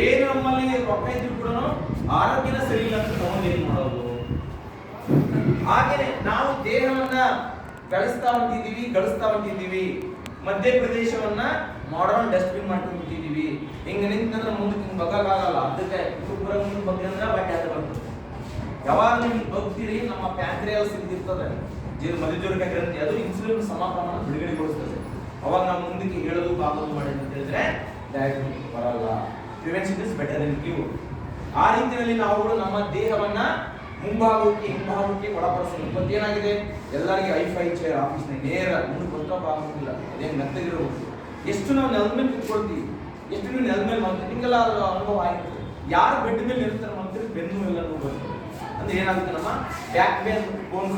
ಏನು ನಮ್ಮಲ್ಲಿ ರೊಕ್ಕ ಇದ್ರು ಕೂಡ ಆರೋಗ್ಯನ ಸರಿ ಇಲ್ಲ ಅಂತ ತಗೊಂಡು ಏನ್ ಮಾಡೋದು? ಹಾಗೇನೆ ನಾವು ದೇಹವನ್ನ ಗಳಿಸ್ತಾ ಹೊಂಟಿದೀವಿ ಗಳಿಸ್ತಾ ಹೊಂಟಿದೀವಿ ಮಧ್ಯಪ್ರದೇಶವನ್ನ ಮಾಡರ್ನ್ ಡಸ್ಟ್ಬಿನ್ ಮಾಡ್ಕೊಂಡು ಬಿಟ್ಟಿದೀವಿ ಹಿಂಗ ನಿಂತಂದ್ರೆ ಮುಂದಕ್ಕೆ ಹಿಂಗೆ ಬಗ್ಗಾಗಲ್ಲ ಅದಕ್ಕೆ ಗೊಬ್ಬರ ಮುಂದೆ ಬಂದ್ರೆ ಬಟ್ಟೆ ಅದು ಬರ್ತದೆ ಯಾವಾಗ ನೀವು ಬಗ್ತೀರಿ ನಮ್ಮ ಪ್ಯಾಂಕ್ರಿಯಾಸ್ ಇರ್ತದೆ ಜೀವ ಮಧುಜೋರಿಕ ಗ್ರಂಥಿ ಅದು ಇನ್ಸುಲಿನ್ ಸಮ ಪ್ರಮಾಣ ಬಿಡುಗಡೆಗೊಳಿಸ್ತದೆ. ಅವಾಗ ನಾವು ಮುಂದಕ್ಕೆ ಹೇಳೋದು, ಬಾಗೋದು ಮಾಡಿ ಅಂತ ಹೇಳಿದ್ರೆ ಡಯಾಬಿಟಿಸ್ ಬರಲ್ಲ. Prevention is better than cure ಆ ರೀತಿಯಲ್ಲಿ ನಾವುಗಳು ನಮ್ಮ ದೇಹವನ್ನ ಮುಂಭಾಗಕ್ಕೆ, ಹಿಂಭಾಗಕ್ಕೆ ಒಳಪಡಿಸೋದು ಇವತ್ತು ಏನಾಗಿದೆ ಎಲ್ಲರಿಗೆ ಐ ಫೈ ಚೇರ್ ಆಫೀಸ್ನ ನೇರ ಮುಂದೆ ಗೊತ್ತಪ್ಪ ಆಗೋದಿಲ್ಲ ಅದೇ ಮೆತ್ತಗಿರಬೇಕು ಎಷ್ಟು ನಾವು ನೆಲದ ಮೇಲೆ ಕುತ್ಕೊಳ್ತೀವಿ? ಎಷ್ಟು ನೀವು ನೆಲದ ಮೇಲೆ ಮಾಡ್ತೀವಿ ನಿಮಗೆಲ್ಲ ಅನುಭವ ಆಗಿರ್ತದೆ ಯಾರು ಬೆಡ್ ಮೇಲೆ ಇರ್ತಾರೆ ಮಾಡ್ತೀರಿ ಬೆನ್ನು ಎಲ್ಲ ಬರ್ತದೆ ಅಂದ್ರೆ ಏನಾಗುತ್ತೆ ನಮ್ಮ ಬ್ಯಾಕ್ ಬೇನ್ ಬೋನ್ಸ್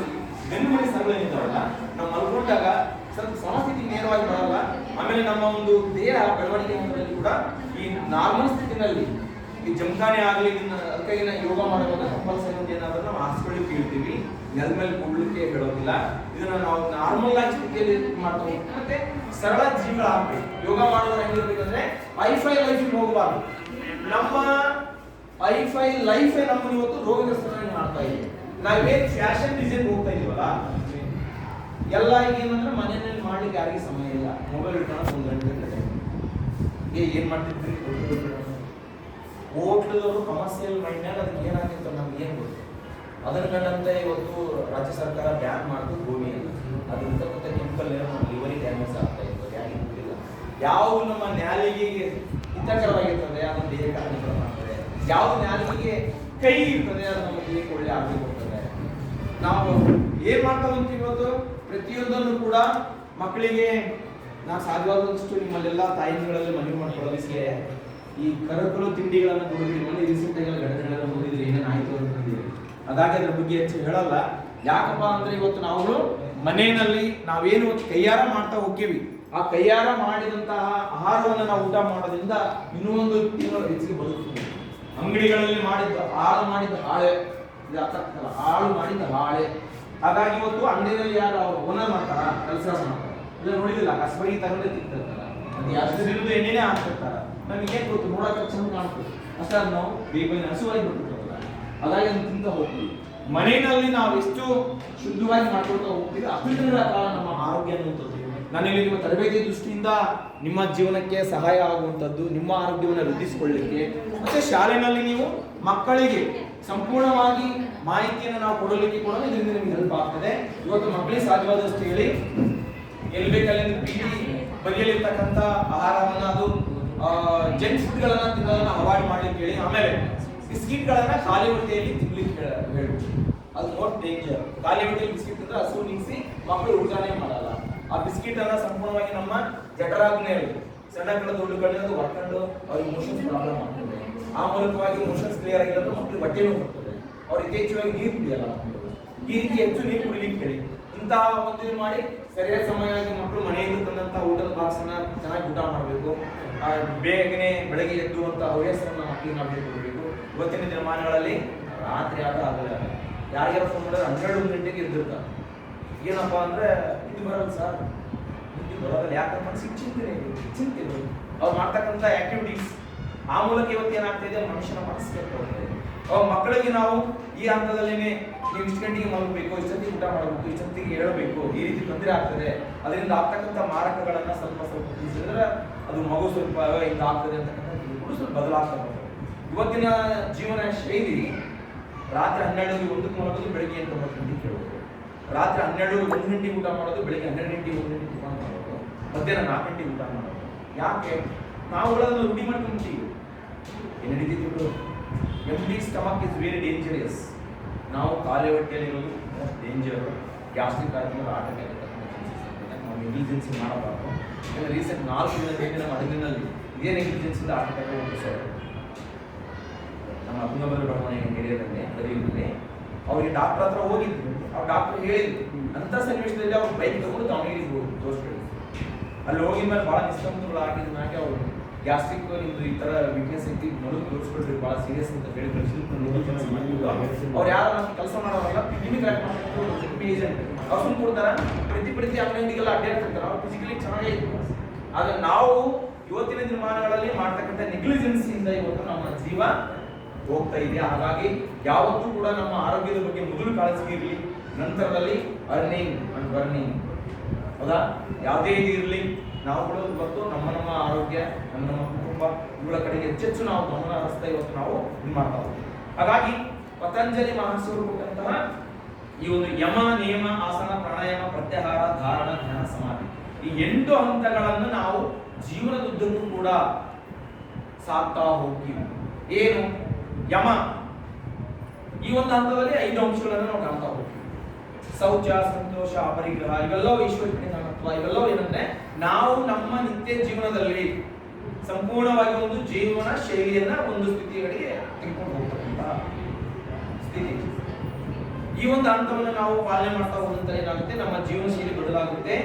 ಬೆನ್ನು ಮೇಲೆ ಸರಳ ಏನಿದಾವಲ್ಲ ನಾವು ಮಲ್ಕೊಂಡಾಗ ಸ್ವಲ್ಪ ಸಮಸ್ಥಿತಿ ನೇರವಾಗಿ ಬರಲ್ಲ. ಆಮೇಲೆ ನಮ್ಮ ಒಂದು ದೇಹ ಬೆಳವಣಿಗೆ ಕೂಡ ಈ ನಾರ್ಮಲ್ ಸ್ಥಿತಿನಲ್ಲಿ ಈ ಜಮಖಾನೆ ಆಗಲಿ ಅದಕ್ಕಾಗಿ ನಾವು ಯೋಗ ಮಾಡುವಾಗ ಕಂಪಲ್ಸರಿ ಅಂತ ಏನಾದ್ರೂ ನಾವು ಹಾಸ್ಪಿಟಲ್ ಕೇಳ್ತೀವಿ, ನೆಲದ ಮೇಲೆ ಕೂಡ್ಲಿಕ್ಕೆ ಹೇಳೋದಿಲ್ಲ. ಇದನ್ನ ನಾವು ನಾರ್ಮಲ್ ಆಗಿ ಸ್ಥಿತಿಯಲ್ಲಿ ಮಾಡ್ತೀವಿ. ಮತ್ತೆ ಸರಳ ಜೀವನ ಆಗ್ಬೇಕು. ಯೋಗ ಮಾಡೋದ್ರೆ ಹೆಂಗಿರ್ಬೇಕಂದ್ರೆ ಐಫೈ ಲೈಫ್ ಹೋಗಬಾರ್ದು. ನಮ್ಮ ಐಫೈ ಲೈಫ್ ನಮ್ಮ ಇವತ್ತು ರೋಗಗ್ರಸ್ತರಾಗಿ ಮಾಡ್ತಾ ಇದೆ. ನಾವೇ ಫ್ಯಾಷನ್ ಡಿಸೈನ್ ಹೋಗ್ತಾ ಇದೀವಲ್ಲ ಎಲ್ಲ ಏನಂದ್ರೆ ಮನೆಯಲ್ಲಿ ಮಾಡ್ಲಿಕ್ಕೆ ಯಾರಿಗೆ ಸಮಯ ಇಲ್ಲ. ಮೊಬೈಲ್ ಇಟ್ಕೊಂಡು ಒಂದು ಗಂಟೆ ಏ ಏನ್ ಮಾಡ್ತಿದ್ರಿ? ಹೋಟ್ಲದವರು ಕಮರ್ಷಿಯಲ್ ಮೈಂಡ್ ಅದಕ್ಕೆ ಏನಾಗಿತ್ತು ನಮ್ಗೆ ಏನ್ ಗೊತ್ತು? ಅದನ್ನ ಕಂಡಂತೆ ಇವತ್ತು ರಾಜ್ಯ ಸರ್ಕಾರ ಬ್ಯಾನ್ ಮಾಡಿದ್ರು ಭೂಮಿಯನ್ನು ಅದರಿಂದ ಮತ್ತೆ ಕೆಮಿಕಲ್ ಲಿವರಿ ಡ್ಯಾಮೇಜ್ ಆಗ್ತಾ ಇತ್ತು ಯಾಕೆ ಗೊತ್ತಿಲ್ಲ. ಯಾವ ನಮ್ಮ ನ್ಯಾಲಿಗೆ ಹಿತಕರವಾಗಿರ್ತದೆ, ಅದು ದೇಹಕ್ಕೆ ಹಾನಿಕರ ಮಾಡ್ತದೆ. ಯಾವ ನ್ಯಾಲಿಗೆ ಕೈ ಇರ್ತದೆ, ಅದು ನಮ್ಮ ದೇಹಕ್ಕೆ ಒಳ್ಳೆ ಆಗಿ ಕೊಡ್ತದೆ. ನಾವು ಏನ್ ಮಾಡ್ತಾ ಇವತ್ತು? ಪ್ರತಿಯೊಂದನ್ನು ಕೂಡ ಮಕ್ಕಳಿಗೆ ನಾನು ಸಾಧ್ಯವಾದಷ್ಟು ನಿಮ್ಮಲ್ಲೆಲ್ಲ ತಾಯಿಗಳಲ್ಲಿ ಮನವಿ ಮಾಡ್ಕೊಳ್ಳೋದಕ್ಕೆ ಈ ಕರಕಲು ತಿಂಡಿಗಳನ್ನು ಕೊಡಿದ್ರಿ ಮೊನ್ನೆ ರೀಸೆಂಟ್ ಆಗಿ ಘಟನೆಗಳನ್ನು ನೋಡಿದ್ರಿ ಏನೇನು ಆಯ್ತು ಅಂತ ಹೇಳಿ ಅದಾಗಿ ಅದ್ರ ಬಗ್ಗೆ ಹೆಚ್ಚು ಹೇಳಲ್ಲ. ಯಾಕಪ್ಪ ಅಂದ್ರೆ ಇವತ್ತು ನಾವು ಮನೆಯಲ್ಲಿ ನಾವೇನು ಕೈಯಾರ ಮಾಡ್ತಾ ಹೋಗ್ತೀವಿ. ಆ ಕೈಯಾರ ಮಾಡಿದಂತಹ ಆಹಾರವನ್ನು ನಾವು ಊಟ ಮಾಡೋದ್ರಿಂದ ಇನ್ನೊಂದು ತಿಂಗಳು ಹೆಚ್ಚಿಗೆ ಬದುಕ್ತೀವಿ ಅಂಗಡಿಗಳಲ್ಲಿ ಮಾಡಿದ್ದ ಹಾಳು ಮಾಡಿದ್ದ ಹಾಳೆ, ಇದು ಅರ್ಥ ಹಾಳು ಮಾಡಿದ್ದ ಹಾಳೆ. ಹಾಗಾಗಿ ಇವತ್ತು ಅಂಗಡಿಯಲ್ಲಿ ಯಾರು ಅವ್ರು ಓನರ್ ಮಾಡ್ತಾರ? ಕೆಲಸ ಮಾಡ್ತಾರ? ಇಲ್ಲ ನೋಡಿದಿಲ್ಲ ಕಸಬಗಿ ತಗೊಂಡೆ ತಿಂತಿರ್ತಾರ. ಅದು ಎಷ್ಟು ದಿನದ ಎಣ್ಣೆನೇ ಹಾಕ್ತಿರ್ತಾರ ನಮಗೆ ಏನ್ ಗೊತ್ತು? ನೋಡಕ್ಕೆ ಚಂದ ಕಾಣ್ತದೆ. ಅಷ್ಟೇ ನಾವು ಬೇಗ ಹಸುವಾಗಿ ಬಿಟ್ಟಿರ್ತಾರಲ್ಲ ಅದಾಗಿ ಅದನ್ನ ತಿಂತ ಹೋಗ್ತೀವಿ. ಮನೆಯಲ್ಲಿ ನಾವು ಎಷ್ಟು ಶುದ್ಧವಾಗಿ ಮಾಡ್ಕೊಳ್ತಾ ಹೋಗ್ತೀವಿ, ಅಷ್ಟು ಕಾಲ ನಮ್ಮ ಆರೋಗ್ಯ ಅನ್ನುವಂಥದ್ದು. ನಾನು ಇಲ್ಲಿ ನಿಮ್ಮ ತರಬೇತಿ ದೃಷ್ಟಿಯಿಂದ ನಿಮ್ಮ ಜೀವನಕ್ಕೆ ಸಹಾಯ ಆಗುವಂಥದ್ದು, ನಿಮ್ಮ ಆರೋಗ್ಯವನ್ನು ವೃದ್ಧಿಸಿಕೊಳ್ಳಲಿಕ್ಕೆ ಮತ್ತೆ ಶಾಲೆಯಲ್ಲಿ ನೀವು ಮಕ್ಕಳಿಗೆ ಸಂಪೂರ್ಣವಾಗಿ ಮಾಹಿತಿಯನ್ನು ನಾವು ಕೊಡಲಿಕ್ಕೆ ಕೂಡ ಇದರಿಂದ ನಿಮ್ಗೆ ಹೆಲ್ಪ್ ಆಗ್ತದೆ. ಇವತ್ತು ಮಕ್ಕಳಿಗೆ ಸಾಧ್ಯವಾದಷ್ಟು ಹೇಳಿ. ಎಲ್ಲಿ ಬೇಕಲ್ಲಿ ಬೀದಿ ಬದಿಯಲ್ಲಿರ್ತಕ್ಕಂಥ ಆಹಾರವನ್ನು ಅದು ಜಂಕ್ ಫುಡ್ಗಳನ್ನು ತಿನ್ನೋದನ್ನ ಅವಾಯ್ಡ್ ಮಾಡ್ಲಿಕ್ಕೆ ಹೇಳಿ, ಆಮೇಲೆ ಬಿಸ್ಕಿಟ್ಗಳನ್ನು ಖಾಲಿ ಹೊಟ್ಟೆಯಲ್ಲಿ ತಿನ್ಲಿಕ್ಕೆ ಹೇಳಿ ಅದು ಮೋಸ್ಟ್ ಡೇಂಜರ್ ಖಾಲಿ ಹೊಟ್ಟೆಯಲ್ಲಿ ಬಿಸ್ಕಿಟ್ ತಿಂದ್ರೆ ಹಸು ನಿಗಿಸಿ ಮಕ್ಕಳು ಊಟನೇ ಮಾಡಲ್ಲ. ಆ ಬಿಸ್ಕಿಟ್ ಅನ್ನ ಸಂಪೂರ್ಣವಾಗಿ ನಮ್ಮ ಜಠರಾಗ್ನೇ ಸಣ್ಣ ಕಡೆ ದೊಡ್ಡ ಕಡೆ ಅದು ಹೊಡ್ಕೊಂಡು ಅವ್ರಿಗೆ ಮೋಷನ್ಸ್ ಪ್ರಾಬ್ಲಮ್ ಆಗ್ತದೆ. ಆ ಮೂಲಕವಾಗಿ ಮೋಷನ್ಸ್ ಕ್ಲಿಯರ್ ಆಗಿರೋದು ಮಕ್ಕಳಿಗೆ ಬಟ್ಟೆನೂ ನೋವು ಬರ್ತದೆ ಅವ್ರು ಯಥೇಚ್ಛವಾಗಿ ನೀರು ಕುಡಿಯಲ್ಲ. ಈ ರೀತಿ ಹೆಚ್ಚು ನೀರು ಕುಡಿಲಿಕ್ಕೆ ಹೇಳಿ. ಇಂತಹ ಒಂದು ಮಾಡಿ ಸರಿಯಾದ ಸಮಯವಾಗಿ ಮಕ್ಕಳು ಮನೆಯಿಂದ ತಂದಂತ ಊಟದ ಬಾಕ್ಸ್ ಅನ್ನ ಚೆನ್ನಾಗಿ ಊಟ ಮಾಡಬೇಕು. ಬೇಗನೆ ಬೆಳಗ್ಗೆ ಎದ್ದು ಅಂತ ಮಕ್ಕಳಿಗೆ ನಾವು ಹೇಳ್ಕೊಡ್ಬೇಕು. ಇವತ್ತಿನ ದಿನಮಾನಗಳಲ್ಲಿ ರಾತ್ರಿ ಆಟ ಆಗಲ್ಲ ಯಾರ್ಯಾರು ಫೋನ್ ಮಾಡಿದ್ರೆ ಹನ್ನೆರಡು ಗಂಟೆಗೆ ಎದ್ದಿರ್ತಾರೆ. ಏನಪ್ಪಾ ಅಂದ್ರೆ ಇದು ಬರಲ್ಲ ಸರ್. ಇದು ಬರೋದಿಲ್ಲ ಯಾಕಂದ್ರೆ ಮನಸ್ಸಿಗೆ ಚಿಂತನೆ ಚಿಂತೆ. ಅವ್ರು ಮಾಡ್ತಕ್ಕಂಥ ಆಕ್ಟಿವಿಟೀಸ್ ಆ ಮೂಲಕ ಇವತ್ತು ಏನಾಗ್ತಾ ಇದೆ, ಮನುಷ್ಯನ ಮನಸ್ಸಿಗೆ ಹೋಗ್ತದೆ ಅವಾಗ ಮಕ್ಕಳಿಗೆ ನಾವು ಈ ಹಂತದಲ್ಲಿನೇ ನೀವು ಇಷ್ಟು ಗಂಟೆಗೆ ಮಲಗಬೇಕು ಇಷ್ಟೊತ್ತಿಗೆ ಊಟ ಮಾಡಬೇಕು ಇಷ್ಟೊತ್ತಿಗೆ ಹೇಳಬೇಕು ಈ ರೀತಿ ತೊಂದರೆ ಆಗ್ತದೆ. ಅದರಿಂದ ಆಗ್ತಕ್ಕಂಥ ಮಾರಕಗಳನ್ನು ಸ್ವಲ್ಪ ಸ್ವಲ್ಪ ತಿಳಿಸಿದ್ರೆ ಅದು ಮಗು ಸ್ವಲ್ಪ ಇಂದ ಆಗ್ತದೆ ಅಂತಕ್ಕಂಥ ಸ್ವಲ್ಪ ಬದಲಾಗ್ತದೆ ಇವತ್ತಿನ ಜೀವನ ಶೈಲಿ ರಾತ್ರಿ ಹನ್ನೆರಡು ಒಂದಕ್ಕೆ ಮಲಗೋದು, ಬೆಳಿಗ್ಗೆ ಎಂಟು ಒಂಬತ್ತು ಗಂಟೆಗೆ ಕೇಳೋದು. ರಾತ್ರಿ ಹನ್ನೆರಡು ಒಂದು ಗಂಟೆಗೆ ಊಟ ಮಾಡೋದು, ಬೆಳಿಗ್ಗೆ ಹನ್ನೆರಡು ಗಂಟೆಗೆ ಒಂದು ಗಂಟೆಗೆ ಊಟ ಮಾಡೋದು. ಮಧ್ಯಾಹ್ನ ನಾಲ್ಕು ಗಂಟೆಗೆ ಊಟ ಮಾಡೋದು. ಯಾಕೆ? ನಾವು ನಾವುಗಳನ್ನು ರೂಢಿ ಏನು M D stomach is very dangerous ನಾವು ಖಾಲಿ ಹೊಟ್ಟೆಯಲ್ಲಿರೋದು ಡೇಂಜರು ಗ್ಯಾಸ್ಟ್ರಿಕ್ ಆಗಿರೋ ಆಟಕ್ಕೆ ನಾವು ನೆಗ್ಲಿಜೆನ್ಸಿ ಮಾಡಬಾರ್ದು. ಯಾಕಂದರೆ ರೀಸೆಂಟ್ ನಾಲ್ಕು ದಿನ ಬೇಕು ನಮ್ಮ ಅಡುಗಿನಲ್ಲಿ ಇದೇ ನೆಗ್ಲಿಜೆನ್ಸಿಂದ ಆಟಕ್ಕೆ ಒಂದು ಸರ್ ನಮ್ಮ ತುಂಗಭದ್ರ ಬಡವಣೆ ಏರಿಯಾದಲ್ಲಿ ಬದಿಯಲ್ಲಿ ಅವ್ರಿಗೆ ಡಾಕ್ಟರ್ ಹತ್ರ ಹೋಗಿದ್ರು. ಅವ್ರು ಡಾಕ್ಟರ್ ಹೇಳಿದ್ರು. ಅಂತ ಸನ್ನಿವೇಶದಲ್ಲಿ ಅವ್ರು ಬೈಕ್ ತಗೊಂಡು ದಾವಣಗೆರೆಗೆ ಹೋಗಿ ತೋರಿಸ್ಬೇಕು ಅಲ್ಲಿ ಹೋಗಿದ ಮೇಲೆ ಭಾಳ ನಿಷ್ಕಂತಗಳು ಹಾಕಿದ ಮ್ಯಾಗೆ ಅವರು ಗ್ಯಾಸ್ಟ್ರಿಕ್ ನಿಮ್ದು ಈ ತರ ವೀಕ್ನೆಸ್ ಐತಿ ಮೊದಲು ತೋರಿಸ್ಕೊಡ್ರಿ ಭಾಳ ಸೀರಿಯಸ್ ಅಂತ ಹೇಳಿ ಕಳಿಸಿದ್ರು ಅವ್ರು ಯಾರು ಕೆಲಸ ಮಾಡೋರಲ್ಲ ನಿಮಗೆ ಟ್ರ್ಯಾಕ್ ಮಾಡ್ಕೊಂಡು ಏಜೆಂಟ್ ಅವ್ರು ಕೊಡ್ತಾರ, ಪ್ರತಿ ಪ್ರತಿ ಅಂಗಡಿಗೆಲ್ಲ ಅಡ್ಡಾಡ್ತಿರ್ತಾರೆ ಅವ್ರು ಫಿಸಿಕಲಿ ಚೆನ್ನಾಗೇ ಆದ್ರೆ ನಾವು ಇವತ್ತಿನ ದಿನಮಾನಗಳಲ್ಲಿ ಮಾಡ್ತಕ್ಕಂಥ ನೆಗ್ಲಿಜೆನ್ಸಿಯಿಂದ ಇವತ್ತು ನಮ್ಮ ಜೀವ ಹೋಗ್ತಾ ಇದೆ. ಹಾಗಾಗಿ ಯಾವತ್ತೂ ಕೂಡ ನಮ್ಮ ಆರೋಗ್ಯದ ಬಗ್ಗೆ ಮೊದಲು ಕಾಳಜಿ ಇರಲಿ. ನಂತರದಲ್ಲಿ ಅರ್ನಿಂಗ್ ಅಂಡ್ ಬರ್ನಿಂಗ್ ಹೌದಾ? ಯಾವುದೇ ಇದು ಇರಲಿ. ನಾವು ಕೂಡ ಇವತ್ತು ನಮ್ಮ ನಮ್ಮ ಆರೋಗ್ಯ, ನಮ್ಮ ನಮ್ಮ ಕುಟುಂಬ ಇವುಗಳ ಕಡೆಗೆ ಹೆಚ್ಚೆಚ್ಚು ನಾವು ಗಮನ ಹರಿಸ್ತಾ ಇವತ್ತು ನಾವು ಇದು ಮಾಡ್ತಾ ಹಾಗಾಗಿ ಪತಂಜಲಿ ಮಹರ್ಷಿಯವರು ಕೊಟ್ಟಂತಹ ಈ ಒಂದು ಯಮ, ನಿಯಮ, ಆಸನ, ಪ್ರಾಣಾಯಾಮ, ಪ್ರತ್ಯಾಹಾರ, ಧಾರಣ, ಧ್ಯಾನ, ಸಮಾಧಿ ಈ ಎಂಟು ಹಂತಗಳನ್ನು ನಾವು ಜೀವನದುದ್ದಕ್ಕೂ ಕೂಡ ಸಾಕ್ತಾ ಹೋಗ್ತೀವಿ. ಏನು? ಯಮ. ಈ ಒಂದು ಹಂತದಲ್ಲಿ ಐದು ಅಂಶಗಳನ್ನು ನಾವು ಕಾಣ್ತಾ ಹೋಗ್ತೀವಿ. ಶೌಚ, ಸಂತೋಷ, ಅಪರಿಗ್ರಹ, ಇವೆಲ್ಲವೂ ಈಶ್ವರತ್ವ ಇವೆಲ್ಲವೂ ಏನಂದ್ರೆ ನಾವು ನಮ್ಮ ನಿತ್ಯ ಜೀವನದಲ್ಲಿ ಸಂಪೂರ್ಣವಾಗಿ ಒಂದು ಜೀವನ ಶೈಲಿಯನ್ನ ಒಂದು ಸ್ಥಿತಿಗಳಿಗೆ ತಿಳ್ಕೊಂಡು ಹೋಗ್ತಕ್ಕಂಥ ಸ್ಥಿತಿ. ಈ ಒಂದು ಹಂತವನ್ನು ನಾವು ಪಾಲನೆ ಮಾಡ್ತಾ ಹೋದಂತ ಏನಾಗುತ್ತೆ? ನಮ್ಮ ಜೀವನ ಶೈಲಿ ಬದಲಾಗುತ್ತೆ.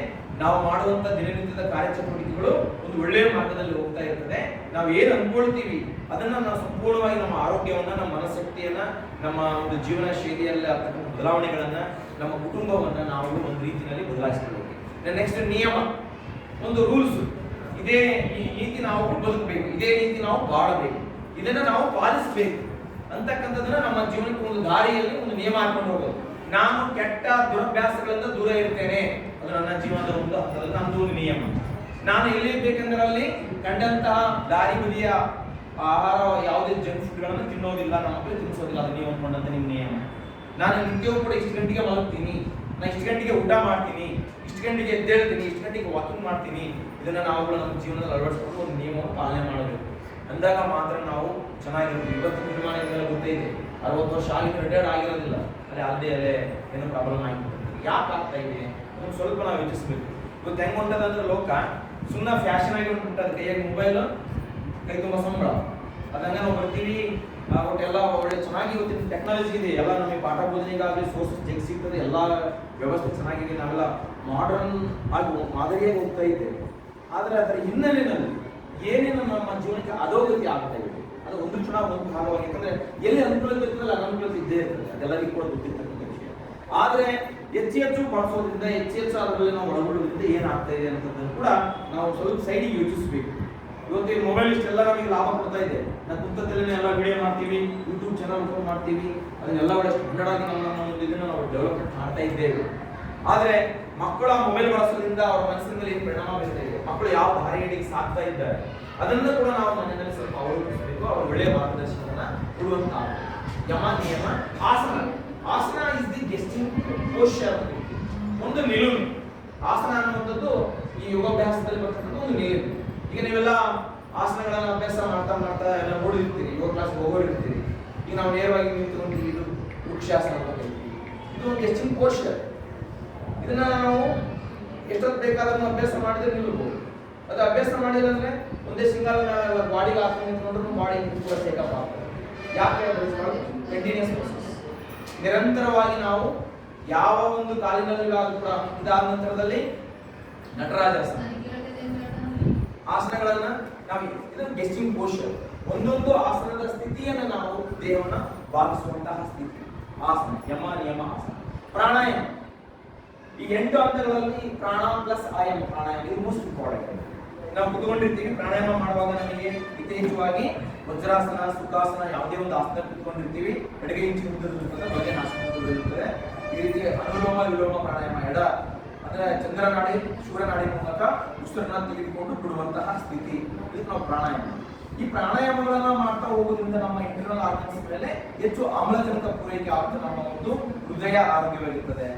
ನಾವು ಮಾಡುವಂತ ದಿನನಿತ್ಯದ ಕಾರ್ಯಚಟುವಟಿಕೆಗಳು ಒಂದು ಒಳ್ಳೆಯ ಮಾರ್ಗದಲ್ಲಿ ಹೋಗ್ತಾ ಇರ್ತದೆ. ನಾವು ಏನು ಅನ್ಕೊಳ್ತೀವಿ? ಅದನ್ನ ನಾವು ಸಂಪೂರ್ಣವಾಗಿ ನಮ್ಮ ಆರೋಗ್ಯವನ್ನ, ನಮ್ಮ ಮನಶಕ್ತಿಯನ್ನ, ನಮ್ಮ ಒಂದು ಜೀವನ ಶೈಲಿಯಲ್ಲಿ ಬದಲಾವಣೆಗಳನ್ನ, ನಮ್ಮ ಕುಟುಂಬವನ್ನ ನಾವು ಒಂದು ರೀತಿಯಲ್ಲಿ ಬದಲಾಯಿಸ್ಕೊಳ್ಳೋಕೆ ನೆಕ್ಸ್ಟ್ ನಿಯಮ, ಒಂದು ರೂಲ್ಸ್ ಇದೇ ನೀತಿ ನಾವು ಬದುಕಬೇಕು, ಇದೇ ರೀತಿ ನಾವು ಬಾಳಬೇಕು. ಇದನ್ನ ನಾವು ಪಾಲಿಸಬೇಕು. ಅಂತಕ್ಕಂಥದ್ದನ್ನ ನಮ್ಮ ಜೀವನಕ್ಕೆ ಒಂದು ದಾರಿಯಲ್ಲಿ ಒಂದು ನಿಯಮ ಹಾಕೊಂಡು ಹೋಗೋದು. ನಾನು ಕೆಟ್ಟ ದುರಭ್ಯಾಸಗಳಿಂದ ದೂರ ಇರ್ತೇನೆ. ಅದು ನನ್ನ ಜೀವನದ ಒಂದು ಹಂತದಲ್ಲಿ ನಂದು ಒಂದು ನಿಯಮ. ನಾನು ಎಲ್ಲಿ ಎಲ್ಲಿರ್ಬೇಕಂದ್ರೆ ಅಲ್ಲಿ ಕಂಡಂತಹ ದಾರಿ ಬದಿಯ ಆಹಾರ ಯಾವುದೇ ಜಂಕ್ ಫುಡ್ಗಳನ್ನು ತಿನ್ನೋದಿಲ್ಲ, ನಮ್ಮ ಮಕ್ಕಳು ತಿನ್ನಿಸೋದಿಲ್ಲ ಅದು ನೀವು ಅಂದ್ಕೊಂಡಂತ ನಿಮ್ಮ ನಿಯಮ. ನಾನು ನಿತ್ಯವೂ ಕೂಡ ಇಷ್ಟು ಗಂಟೆಗೆ ಮಲಗ್ತೀನಿ. ನಾನು ಇಷ್ಟು ಗಂಟೆಗೆ ಊಟ ಮಾಡ್ತೀನಿ. ಇಷ್ಟು ಗಂಟೆಗೆ ಎದ್ದೇಳ್ತೀನಿ ಇಷ್ಟು ಗಂಟೆಗೆ ವಾಕಿಂಗ್ ಮಾಡ್ತೀನಿ. ಇದನ್ನ ನಾವುಗಳು ನಮ್ಮ ಜೀವನದಲ್ಲಿ ಅಳವಡಿಸ್ಕೊಂಡು ಒಂದು ನಿಯಮವನ್ನು ಪಾಲನೆ ಮಾಡಬೇಕು. ಅಂದಾಗ ಮಾತ್ರ ನಾವು ಚೆನ್ನಾಗಿರ್ತೀವಿ. ಇವತ್ತು ನಿರ್ಮಾಣ ಎಲ್ಲ ಗೊತ್ತೇ ಇದೆ. ಅರವತ್ತು ವರ್ಷ ಆಗಿದ್ದು ರಿಟೈರ್ಡ್ ಆಗಿರೋದಿಲ್ಲ. ಅದೇ ಅಲ್ಲದೆ ಅಲ್ಲೇ ಏನೋ ಪ್ರಾಬ್ಲಮ್ ಆಗಿಬಿಡುತ್ತೆ. ಯಾಕೆ ಆಗ್ತಾ ಇದೆ? ಅದನ್ನು ಸ್ವಲ್ಪ ನಾವು ಯೋಚಿಸ್ಬೇಕು. ಇವತ್ತು ಹೆಂಗೆ ಹೊಂಟದಂದ್ರೆ ಲೋಕ ಸುಮ್ಮನೆ ಫ್ಯಾಷನ್ ಆಗಿ ಅದು ಕೈಯಾಗ ಮೊಬೈಲು ಕೈ ತುಂಬ ಸಂಬಳ. ಅದನ್ನು ನಾವು ಬರ್ತೀವಿ ಒಟ್ಟೆಲ್ಲ ಒಳ್ಳೆ ಚೆನ್ನಾಗಿ ಇವತ್ತಿನ ಟೆಕ್ನಾಲಜಿ ಇದೆ. ಎಲ್ಲ ನಮಗೆ ಪಾಠ ಬೋಧನೆಗಾಗಲಿ ಸೋರ್ಸಸ್ ಜಗ್ ಸಿಗ್ತದೆ. ಎಲ್ಲ ವ್ಯವಸ್ಥೆ ಚೆನ್ನಾಗಿದೆ. ನಾವೆಲ್ಲ ಮಾಡರ್ನ್ ಆಗಿ ಮಾದರಿಯಾಗಿ ಹೋಗ್ತಾ ಇದ್ದೇವೆ. ಆದರೆ ಅದರ ಹಿನ್ನೆಲೆಯಲ್ಲಿ ಏನೇನು ನಮ್ಮ ಜೀವನಕ್ಕೆ ಅಧೋಗತಿ ಆಗ್ತಾ ಇದೆ? ಅದು ಒಂದು ಕ್ಷಣ ಒಂದು ಭಾಗವಾಗಿ. ಯಾಕಂದ್ರೆ ಎಲ್ಲಿ ಅನುಕೂಲತೆ ಇರ್ತದಲ್ಲ ಅನುಕೂಲತೆ ಇದ್ದೇ ಇರ್ತದೆ. ಅದೆಲ್ಲರಿಗೂ ಕೂಡ ಗೊತ್ತಿರ್ತಕ್ಕಂಥ ವಿಷಯ. ಆದರೆ ಹೆಚ್ಚು ಹೆಚ್ಚು ಬಳಸೋದ್ರಿಂದ, ಹೆಚ್ಚು ಹೆಚ್ಚು ಅದರಲ್ಲಿ ನಾವು ಒಳಗೊಳ್ಳೋದ್ರಿಂದ ಏನಾಗ್ತಾ ಇದೆ ಕೂಡ ನಾವು ಸ್ವಲ್ಪ ಸೈಡಿಗೆ ಯೋಚಿಸಬೇಕು. ಇವತ್ತು ಈ ಮೊಬೈಲ್ ಇಷ್ಟೆಲ್ಲ ನಮಗೆ ಲಾಭ ಕೊಡ್ತಾ ಇದೆ. ನಾವು ಕುಂತದಲ್ಲೇ ಎಲ್ಲ ವಿಡಿಯೋ ಮಾಡ್ತೀವಿ ಯೂಟ್ಯೂಬ್ ಚಾನಲ್ ಓಪನ್ ಮಾಡ್ತೀವಿ, ಅದನ್ನೆಲ್ಲ ಒಳ್ಳೆ ಸ್ಟ್ಯಾಂಡರ್ಡ್ ಆಗಿ ನಮ್ಮ ಒಂದು ಇದನ್ನು ನಾವು ಡೆವಲಪ್ಮೆಂಟ್ ಮಾಡ್ತಾ ಇದ್ದೇವೆ. ಆದರೆ ಮಕ್ಕಳ ಮೊಬೈಲ್ ಬಳಸೋದ್ರಿಂದ ಅವರ ಮನಸ್ಸಿನ ಮೇಲೆ ಏನು ಪರಿಣಾಮ ಬೀರ್ತಾ ಇದೆ? ಮಕ್ಕಳು ಯಾವ ದಾರಿಯಡಿಗೆ ಸಾಕ್ತಾ ಇದ್ದಾರೆ? ಅದನ್ನು ಕೂಡ ನಾವು ಮನೆಯಲ್ಲಿ ಸ್ವಲ್ಪ ಅವಲೋಕಿಸಬೇಕು. ಅವ್ರ ಒಳ್ಳೆಯ ಮಾರ್ಗದರ್ಶನವನ್ನ ಕೊಡುವಂತ ಯಮ, ನಿಯಮ, ಆಸನ. ಆಸನ ಇಸ್ ದಿ ಗೆಸ್ಟಿಂಗ್ ಪೋಶ್ಚರ್ ಒಂದು ನಿಲುವು. ಆಸನ ಅನ್ನುವಂಥದ್ದು ಈ ಯೋಗಾಭ್ಯಾಸದಲ್ಲಿ ಬರ್ತಕ್ಕಂಥ ಒಂದು ನಿಲುವು. ಈಗ ನೀವೆಲ್ಲ ಆಸನಗಳನ್ನ ಅಭ್ಯಾಸ ಮಾಡ್ತಾ ಮಾಡ್ತಾ ಎಲ್ಲ ನೋಡಿರ್ತೀರಿ ಯೋಗ ಕ್ಲಾಸ್ ಹೋಗೋರಿರ್ತೀರಿ. ಈಗ ನಾವು ನೇರವಾಗಿ ನಿಂತುಕೊಂಡು ಇದು ವೃಕ್ಷಾಸನ ಅಂತ ಹೇಳ್ತೀವಿ ಇದು ಒಂದು ಹೆಚ್ಚಿನ ಪೋಶ್ಚರ್ ಇದನ್ನ ನಾವು ಎಷ್ಟೊತ್ತು ಬೇಕಾದ್ರೂ ಅಭ್ಯಾಸ ಮಾಡಿದ್ರೆ ನಿಲ್ಬಹುದು ಅದು ಅಭ್ಯಾಸ ಮಾಡಿಲ್ಲ ಅಂದ್ರೆ ಒಂದೇ ಸಿಂಗಲ್ ಬಾಡಿಗೆ ಹಾಕೊಂಡು ನಿಂತ್ಕೊಂಡ್ರು ಬಾಡಿ ಕೂಡ ಯಾಕೆ ಆಗ್ತದೆ. ಯಾಕೆ ಕಂಟಿನ್ಯೂಸ್ ಪ್ರೊಸೆಸ್ ನಿರಂತರವಾಗಿ ನಾವು ಯಾವ ಒಂದು ಕಾಲಿನಲ್ಲಿ ಕೂಡ ಇದಾದ ನಂತರದಲ್ಲಿ ನಟರಾಜಾಸನ ಆಸನಗಳನ್ನ ನಾವು ಇದು ಗೆಸ್ಟಿಂಗ್ ಪೋಷನ್ ಒಂದೊಂದು ಆಸನದ ಸ್ಥಿತಿಯನ್ನು ನಾವು ದೇಹವನ್ನ ಭಾವಿಸುವಂತಹ ಸ್ಥಿತಿ. ಆಸನ, ಯಮ, ನಿಯಮ, ಆಸನ. ಪ್ರಾಣಾಯಾಮ. ಈ ಎಂಟು ಅಂತಗಳಲ್ಲಿ ಪ್ರಾಣ ಪ್ಲಸ್ ಆಯಾಮ. ಪ್ರಾಣಾಯಾಮ, ಇದು ಮೋಸ್ಟ್ ಇಂಪಾರ್ಟೆಂಟ್ ನಾವು ಕುತ್ಕೊಂಡಿರ್ತೀವಿ, ಪ್ರಾಣಾಯಾಮ ಮಾಡುವಾಗ ನಮಗೆ ಯಥೇಚ್ಛವಾಗಿ ವಜ್ರಾಸನ, ಸುಖಾಸನ ಯಾವುದೇ ಒಂದು ಆಸನ ಕುತ್ಕೊಂಡಿರ್ತೀವಿ. ಎಡಗೈ ಇಂಚು ಉದ್ದದಿರುತ್ತದೆ ಬಗೆ ಆಸನ ಈ ರೀತಿ ಅನುಲೋಮ ವಿಲೋಮ ಪ್ರಾಣಾಯಾಮ ಎಡ. ಚಂದ್ರನಾಡಿ ಸೂರ್ಯನಾಡಿ ಮೂಲಕ ಉಸಿರನ್ನ ತೆಗೆದುಕೊಂಡು ಬಿಡುವಂತಹ ಸ್ಥಿತಿ. ಇದು ನಾವು ಪ್ರಾಣಾಯಾಮ. ಈ ಪ್ರಾಣಾಯಾಮಗಳನ್ನ ಮಾಡ್ತಾ ಹೋಗೋದ್ರಿಂದ ನಮ್ಮ ಇಂಟರ್ನಲ್ ಆರ್ಗನ್ಸ್ ಮೇಲೆ ಹೆಚ್ಚು ಆಮ್ಲಜನಕ ಪೂರೈಕೆ ಆಗುತ್ತೆ. ನಮ್ಮ ಒಂದು ಹೃದಯ ಆರೋಗ್ಯವಾಗಿರ್ತದೆ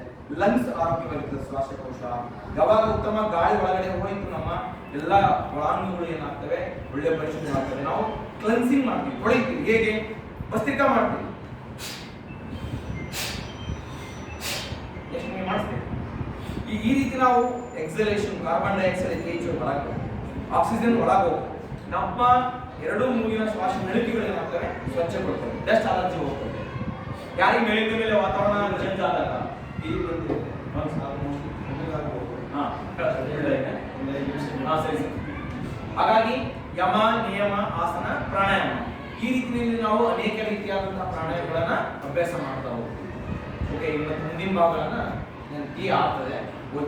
ಲಂಗ್ಸ್ ಆರೋಗ್ಯವಾಗಿರ್ತದೆ, ಶ್ವಾಸಕೋಶ. ಯಾವಾಗ ಉತ್ತಮ ಗಾಳಿ ಒಳಗಡೆ ಹೋಯಿತು ನಮ್ಮ ಎಲ್ಲ ಒಳಾಂಗಗಳು ಏನಾಗ್ತವೆ? ಒಳ್ಳೆ ಪರಿಶುದ್ಧವಾಗ್ತವೆ ನಾವು ಕ್ಲೆನ್ಸಿಂಗ್ ಮಾಡ್ತೀವಿ. ತೊಳಿತೀವಿ ಹೇಗೆ? ಭಸ್ತ್ರಿಕಾ ಮಾಡ್ತೀವಿ. ಎಷ್ಟು ಮಾಡಿಸ್ತೀವಿ ಈ ಈ ರೀತಿ ನಾವು ಎಕ್ಸಲೇಷನ್ ಕಾರ್ಬನ್ ಡೈಆಕ್ಸೈಡ್ ಹೆಚ್ಚು ಒಳಗ ಆಕ್ಸಿಜನ್ ಒಳಗೆ ನಮ್ಮ ಎರಡು ಮೂಗಿನ ಶ್ವಾಸ ಸ್ವಚ್ಛ ಸ್ವಚ್ಛಗೊಳ್ತವೆ ಡಸ್ಟ್ ಅಲರ್ಜಿ ಹೋಗ್ತದೆ. ಯಾರಿಗೆ ಮೇಲಿಂದ ಮೇಲೆ ವಾತಾವರಣ ಚೇಂಜ್ ಆದಾಗ ಈ ಸರಿ ಹಾಗಾಗಿ ಯಮ ನಿಯಮ ಆಸನ ಪ್ರಾಣಾಯಾಮ. ಈ ರೀತಿಯಲ್ಲಿ ನಾವು ಅನೇಕ ರೀತಿಯಾದಂತಹ ಪ್ರಾಣಾಯಾಮಗಳನ್ನ ಅಭ್ಯಾಸ ಮಾಡ್ತಾ ಹೋಗ್ತೀವಿ. ಓಕೆ ಇವತ್ತು ಮುಂದಿನ ಭಾಗಗಳನ್ನ ನಾನು ಟೀ ಆಗ್ತದೆ